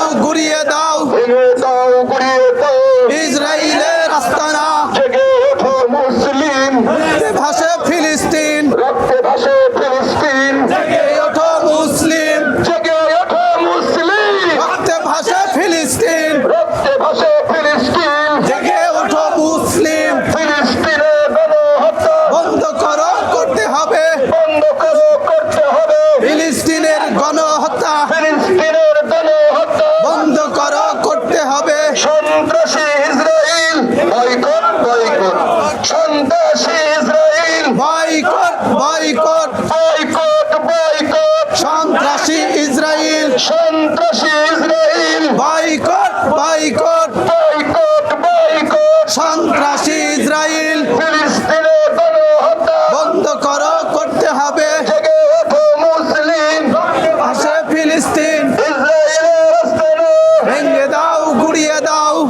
দাও ঘুরিয়ে দাও। গুড়িয়ে দাও ইসরায়েলের আস্তানা জেগে ওঠো মুসলিম। ভাসে ফিলিস্তিন। রক্তে ভাসে ফিলিস্তিন। জেগে ওঠো মুসলিম। জেগে ওঠো মুসলিম। রক্তে ভাসে ফিলিস্তিন। Boycott boycott. সন্ত্রাসী ইসরায়েল বয়কট বয়কট। সন্ত্রাসী ইসরায়েল সন্ত্রাসী Israel boycott boycott. Boycott boycott. সন্ত্রাসী ইসরায়েল ফিলিস্তিনে গণহত্যা। করতে হবে। মুসলিম। পাশে ফিলিস্তিন। ইসরায়েলের রাস্তা দাও।